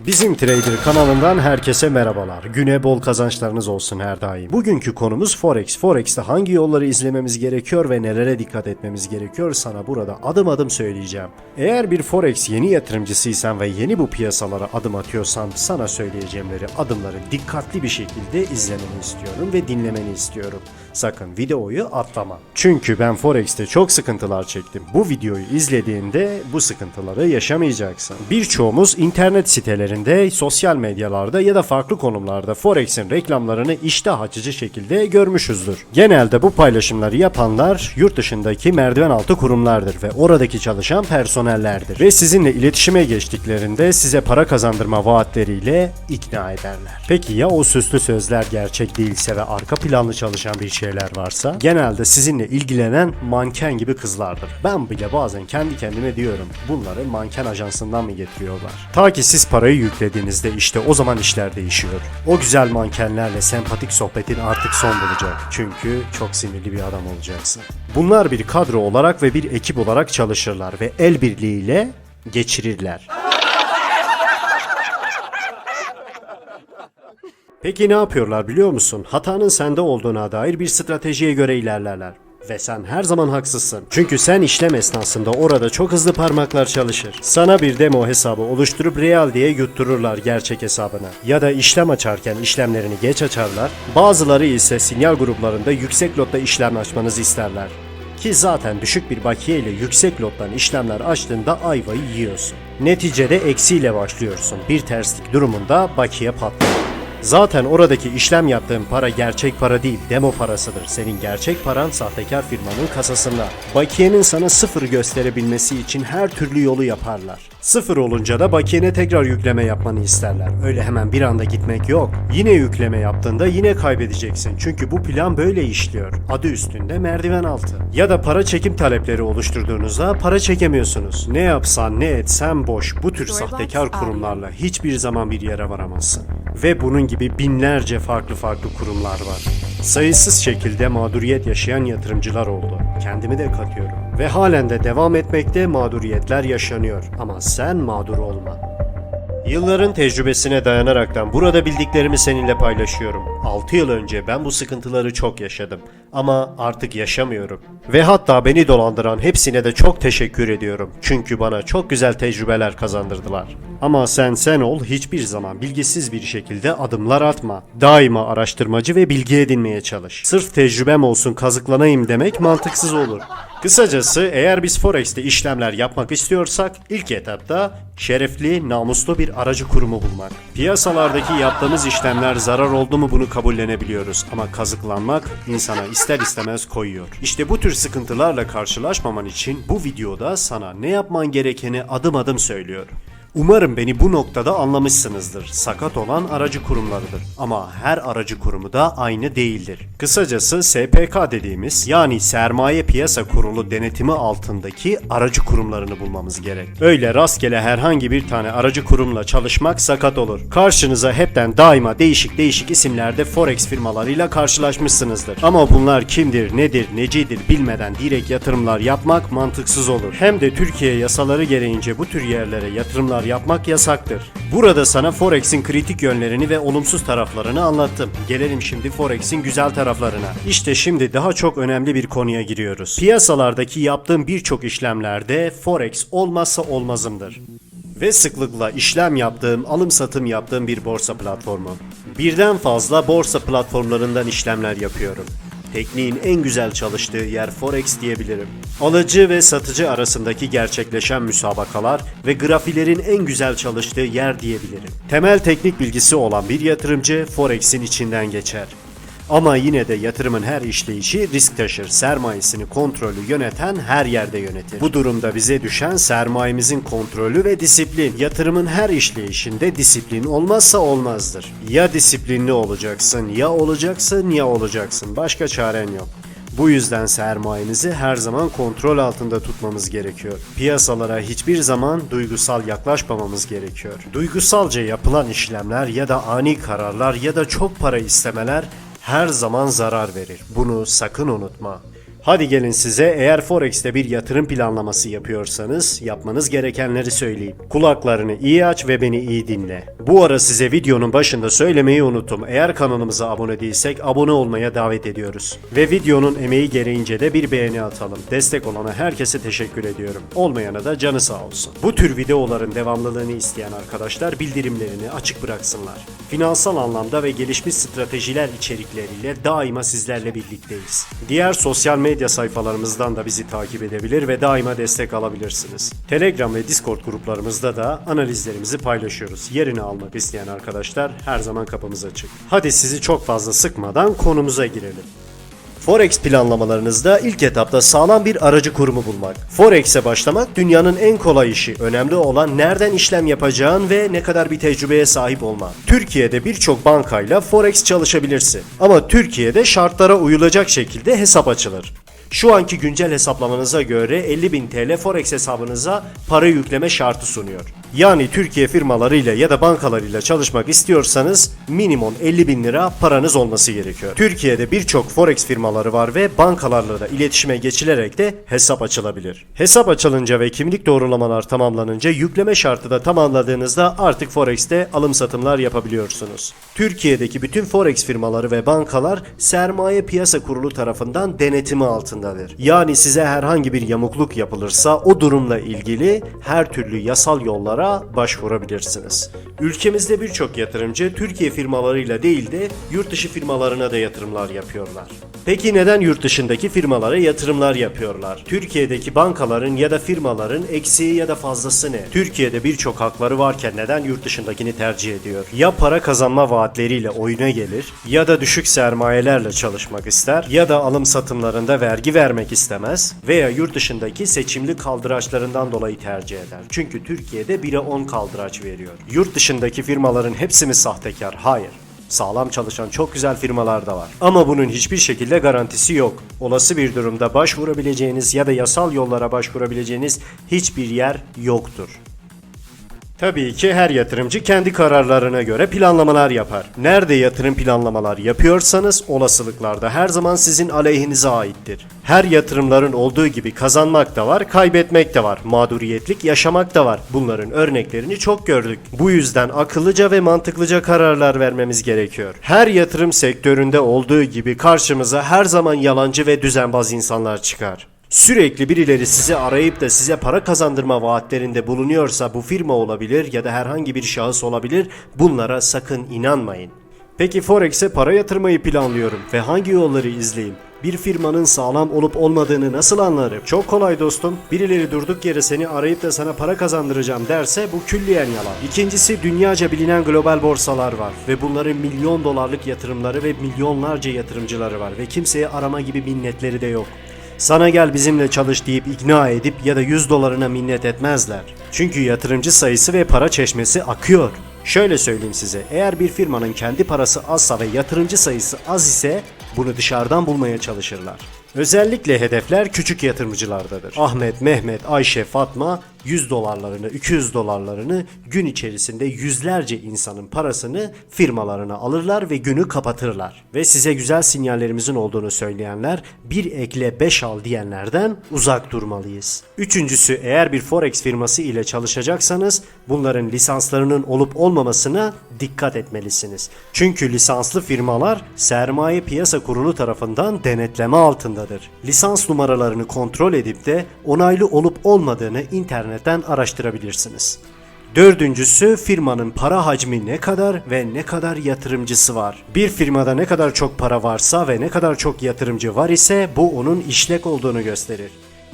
Bizim Trader kanalından herkese merhabalar. Güne bol kazançlarınız olsun her daim. Bugünkü konumuz Forex. Forex'te hangi yolları izlememiz gerekiyor ve nelere dikkat etmemiz gerekiyor sana burada adım adım söyleyeceğim. Eğer bir Forex yeni yatırımcısıysan ve yeni bu piyasalara adım atıyorsan sana söyleyeceğimleri adımları dikkatli bir şekilde izlemeni istiyorum ve dinlemeni istiyorum. Sakın videoyu atlama. Çünkü ben Forex'te çok sıkıntılar çektim. Bu videoyu izlediğinde bu sıkıntıları yaşamayacaksın. Birçoğumuz internet sitelerinde, sosyal medyalarda ya da farklı konumlarda Forex'in reklamlarını iştah açıcı şekilde görmüşüzdür. Genelde bu paylaşımları yapanlar yurt dışındaki merdiven altı kurumlardır ve oradaki çalışan personellerdir. Ve sizinle iletişime geçtiklerinde size para kazandırma vaatleriyle ikna ederler. Peki ya o süslü sözler gerçek değilse ve arka planlı çalışan bir şeyler varsa? Genelde sizinle ilgilenen manken gibi kızlardır. Ben bile bazen kendi kendime diyorum bunları manken ajansından mı getiriyorlar? Ta ki siz parayı yüklediğinizde işte o zaman işler değişiyor. O güzel mankenlerle sempatik sohbetin artık son bulacak. Çünkü çok sinirli bir adam olacaksın. Bunlar bir kadro olarak ve bir ekip olarak çalışırlar ve el birliğiyle geçirirler. Peki ne yapıyorlar biliyor musun? Hatanın sende olduğuna dair bir stratejiye göre ilerlerler. Ve sen her zaman haksızsın. Çünkü sen işlem esnasında orada çok hızlı parmaklar çalışır. Sana bir demo hesabı oluşturup real diye yuttururlar gerçek hesabına. Ya da işlem açarken işlemlerini geç açarlar. Bazıları ise sinyal gruplarında yüksek lotta işlem açmanızı isterler. Ki zaten düşük bir bakiye ile yüksek lottan işlemler açtığında ayvayı yiyorsun. Neticede eksiyle başlıyorsun. Bir terslik durumunda bakiye patlıyor. Zaten oradaki işlem yaptığın para gerçek para değil, demo parasıdır. Senin gerçek paran sahtekar firmanın kasasında. Bakiyenin sana sıfır gösterebilmesi için her türlü yolu yaparlar. Sıfır olunca da bakiyene tekrar yükleme yapmanı isterler. Öyle hemen bir anda gitmek yok. Yine yükleme yaptığında yine kaybedeceksin. Çünkü bu plan böyle işliyor. Adı üstünde merdiven altı. Ya da para çekim talepleri oluşturduğunuzda para çekemiyorsunuz. Ne yapsan ne etsen boş. Bu tür sahtekar kurumlarla hiçbir zaman bir yere varamazsın. Ve bunun gibi binlerce farklı farklı kurumlar var. Sayısız şekilde mağduriyet yaşayan yatırımcılar oldu. Kendimi de katıyorum. Ve halen de devam etmekte mağduriyetler yaşanıyor. Ama sen mağdur olma. Yılların tecrübesine dayanaraktan burada bildiklerimi seninle paylaşıyorum. 6 yıl önce ben bu sıkıntıları çok yaşadım ama artık yaşamıyorum. Ve hatta beni dolandıran hepsine de çok teşekkür ediyorum. Çünkü bana çok güzel tecrübeler kazandırdılar. Ama sen sen ol hiçbir zaman bilgisiz bir şekilde adımlar atma. Daima araştırmacı ve bilgi edinmeye çalış. Sırf tecrübem olsun kazıklanayım demek mantıksız olur. Kısacası eğer biz Forex'te işlemler yapmak istiyorsak ilk etapta şerefli, namuslu bir aracı kurumu bulmak. Piyasalardaki yaptığımız işlemler zarar oldu mu bunu kabullenebiliyoruz ama kazıklanmak insana ister istemez koyuyor. İşte bu tür sıkıntılarla karşılaşmaman için bu videoda sana ne yapman gerekeni adım adım söylüyorum. Umarım beni bu noktada anlamışsınızdır. Sakat olan aracı kurumlarıdır. Ama her aracı kurumu da aynı değildir. Kısacası SPK dediğimiz yani Sermaye Piyasa Kurulu denetimi altındaki aracı kurumlarını bulmamız gerek. Öyle rastgele herhangi bir tane aracı kurumla çalışmak sakat olur. Karşınıza hepten daima değişik değişik isimlerde forex firmalarıyla karşılaşmışsınızdır. Ama bunlar kimdir, nedir, necidir bilmeden direkt yatırımlar yapmak mantıksız olur. Hem de Türkiye yasaları gereğince bu tür yerlere yatırımlar yapmak yasaktır. Burada sana Forex'in kritik yönlerini ve olumsuz taraflarını anlattım. Gelelim şimdi Forex'in güzel taraflarına. İşte şimdi daha çok önemli bir konuya giriyoruz. Piyasalardaki yaptığım birçok işlemlerde Forex olmazsa olmazımdır. Ve sıklıkla işlem yaptığım, alım satım yaptığım bir borsa platformu. Birden fazla borsa platformlarından işlemler yapıyorum. Tekniğin en güzel çalıştığı yer Forex diyebilirim. Alıcı ve satıcı arasındaki gerçekleşen müsabakalar ve grafilerin en güzel çalıştığı yer diyebilirim. Temel teknik bilgisi olan bir yatırımcı Forex'in içinden geçer. Ama yine de yatırımın her işleyişi risk taşır. Sermayesini kontrolü yöneten her yerde yönetir. Bu durumda bize düşen sermayemizin kontrolü ve disiplin. Yatırımın her işleyişinde disiplin olmazsa olmazdır. Ya disiplinli olacaksın, ya olacaksın, ya olacaksın. Başka çaren yok. Bu yüzden sermayenizi her zaman kontrol altında tutmamız gerekiyor. Piyasalara hiçbir zaman duygusal yaklaşmamamız gerekiyor. Duygusalca yapılan işlemler ya da ani kararlar ya da çok para istemeler her zaman zarar verir. Bunu sakın unutma. Hadi gelin size eğer Forex'te bir yatırım planlaması yapıyorsanız yapmanız gerekenleri söyleyeyim. Kulaklarını iyi aç ve beni iyi dinle. Bu ara size videonun başında söylemeyi unuttum. Eğer kanalımıza abone değilsek abone olmaya davet ediyoruz. Ve videonun emeği gereğince de bir beğeni atalım. Destek olana herkese teşekkür ediyorum. Olmayana da canı sağ olsun. Bu tür videoların devamlılığını isteyen arkadaşlar bildirimlerini açık bıraksınlar. Finansal anlamda ve gelişmiş stratejiler içerikleriyle daima sizlerle birlikteyiz. Diğer sosyal medya sayfalarımızdan da bizi takip edebilir ve daima destek alabilirsiniz. Telegram ve Discord gruplarımızda da analizlerimizi paylaşıyoruz. Yerini almak isteyen arkadaşlar her zaman kapımız açık. Hadi sizi çok fazla sıkmadan konumuza girelim. Forex planlamalarınızda ilk etapta sağlam bir aracı kurumu bulmak. Forex'e başlamak dünyanın en kolay işi. Önemli olan nereden işlem yapacağın ve ne kadar bir tecrübeye sahip olman. Türkiye'de birçok bankayla Forex çalışabilirsin. Ama Türkiye'de şartlara uyulacak şekilde hesap açılır. Şu anki güncel hesaplamanıza göre 50.000 TL Forex hesabınıza para yükleme şartı sunuyor. Yani Türkiye firmalarıyla ya da bankalarıyla çalışmak istiyorsanız minimum 50 bin lira paranız olması gerekiyor. Türkiye'de birçok Forex firmaları var ve bankalarla da iletişime geçilerek de hesap açılabilir. Hesap açılınca ve kimlik doğrulamalar tamamlanınca yükleme şartı da tamamladığınızda artık Forex'te alım satımlar yapabiliyorsunuz. Türkiye'deki bütün Forex firmaları ve bankalar Sermaye Piyasa Kurulu tarafından denetimi altındadır. Yani size herhangi bir yamukluk yapılırsa o durumla ilgili her türlü yasal yollara başvurabilirsiniz. Ülkemizde birçok yatırımcı Türkiye firmalarıyla değil de yurt dışı firmalarına da yatırımlar yapıyorlar. Peki neden yurt dışındaki firmalara yatırımlar yapıyorlar? Türkiye'deki bankaların ya da firmaların eksiği ya da fazlası ne? Türkiye'de birçok hakları varken neden yurt dışındakini tercih ediyor? Ya para kazanma vaatleriyle oyuna gelir ya da düşük sermayelerle çalışmak ister ya da alım satımlarında vergi vermek istemez veya yurt dışındaki seçimli kaldıraçlarından dolayı tercih eder. Çünkü Türkiye'de 1'e 10 kaldıraç veriyor. Yurt dışındaki firmaların hepsi mi sahtekar? Hayır. Sağlam çalışan çok güzel firmalar da var. Ama bunun hiçbir şekilde garantisi yok. Olası bir durumda başvurabileceğiniz ya da yasal yollara başvurabileceğiniz hiçbir yer yoktur. Tabii ki her yatırımcı kendi kararlarına göre planlamalar yapar. Nerede yatırım planlamalar yapıyorsanız olasılıklar da her zaman sizin aleyhinize aittir. Her yatırımların olduğu gibi kazanmak da var, kaybetmek de var. Mağduriyetlik yaşamak da var. Bunların örneklerini çok gördük. Bu yüzden akıllıca ve mantıklıca kararlar vermemiz gerekiyor. Her yatırım sektöründe olduğu gibi karşımıza her zaman yalancı ve düzenbaz insanlar çıkar. Sürekli birileri sizi arayıp da size para kazandırma vaatlerinde bulunuyorsa bu firma olabilir ya da herhangi bir şahıs olabilir. Bunlara sakın inanmayın. Peki Forex'e para yatırmayı planlıyorum ve hangi yolları izleyeyim? Bir firmanın sağlam olup olmadığını nasıl anlarım? Çok kolay dostum. Birileri durduk yere seni arayıp da sana para kazandıracağım derse bu külliyen yalan. İkincisi dünyaca bilinen global borsalar var ve bunların milyon dolarlık yatırımları ve milyonlarca yatırımcıları var ve kimseye arama gibi minnetleri de yok. Sana gel bizimle çalış deyip ikna edip ya da 100 dolarına minnet etmezler. Çünkü yatırımcı sayısı ve para çeşmesi akıyor. Şöyle söyleyeyim size, eğer bir firmanın kendi parası azsa ve yatırımcı sayısı az ise bunu dışarıdan bulmaya çalışırlar. Özellikle hedefler küçük yatırımcılardadır. Ahmet, Mehmet, Ayşe, Fatma 100 dolarlarını, 200 dolarlarını gün içerisinde yüzlerce insanın parasını firmalarına alırlar ve günü kapatırlar. Ve size güzel sinyallerimizin olduğunu söyleyenler bir ekle 5 al diyenlerden uzak durmalıyız. Üçüncüsü eğer bir forex firması ile çalışacaksanız bunların lisanslarının olup olmamasına dikkat etmelisiniz. Çünkü lisanslı firmalar sermaye piyasa kurulu tarafından denetleme altındadır. Lisans numaralarını kontrol edip de onaylı olup olmadığını internetten araştırabilirsiniz. Dördüncüsü firmanın para hacmi ne kadar ve ne kadar yatırımcısı var. Bir firmada ne kadar çok para varsa ve ne kadar çok yatırımcı var ise bu onun işlek olduğunu gösterir.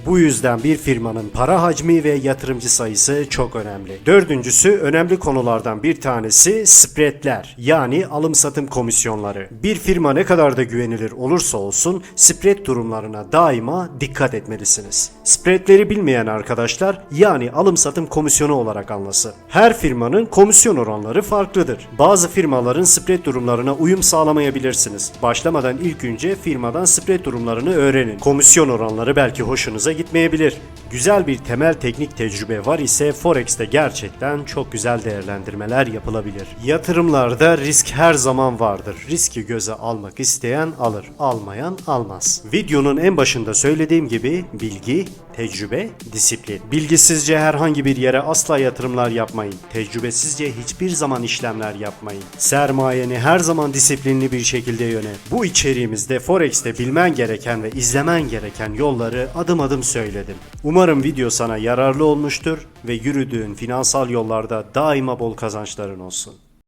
Bu yüzden bir firmanın para hacmi ve yatırımcı sayısı çok önemli. Dördüncüsü önemli konulardan bir tanesi spreadler yani alım satım komisyonları. Bir firma ne kadar da güvenilir olursa olsun spread durumlarına daima dikkat etmelisiniz. Spreadleri bilmeyen arkadaşlar yani alım satım komisyonu olarak anlasın. Her firmanın komisyon oranları farklıdır. Bazı firmaların spread durumlarına uyum sağlamayabilirsiniz. Başlamadan ilk önce firmadan spread durumlarını öğrenin. Komisyon oranları belki hoşunuza hoşunuza gitmeyebilir. Güzel bir temel teknik tecrübe var ise Forex'te gerçekten çok güzel değerlendirmeler yapılabilir. Yatırımlarda risk her zaman vardır. Riski göze almak isteyen alır, almayan almaz. Videonun en başında söylediğim gibi bilgi, tecrübe, disiplin. Bilgisizce herhangi bir yere asla yatırımlar yapmayın. Tecrübesizce hiçbir zaman işlemler yapmayın. Sermayeni her zaman disiplinli bir şekilde yönet. Bu içeriğimizde Forex'te bilmen gereken ve izlemen gereken yolları adım adım söyledim. Umarım video sana yararlı olmuştur ve yürüdüğün finansal yollarda daima bol kazançların olsun.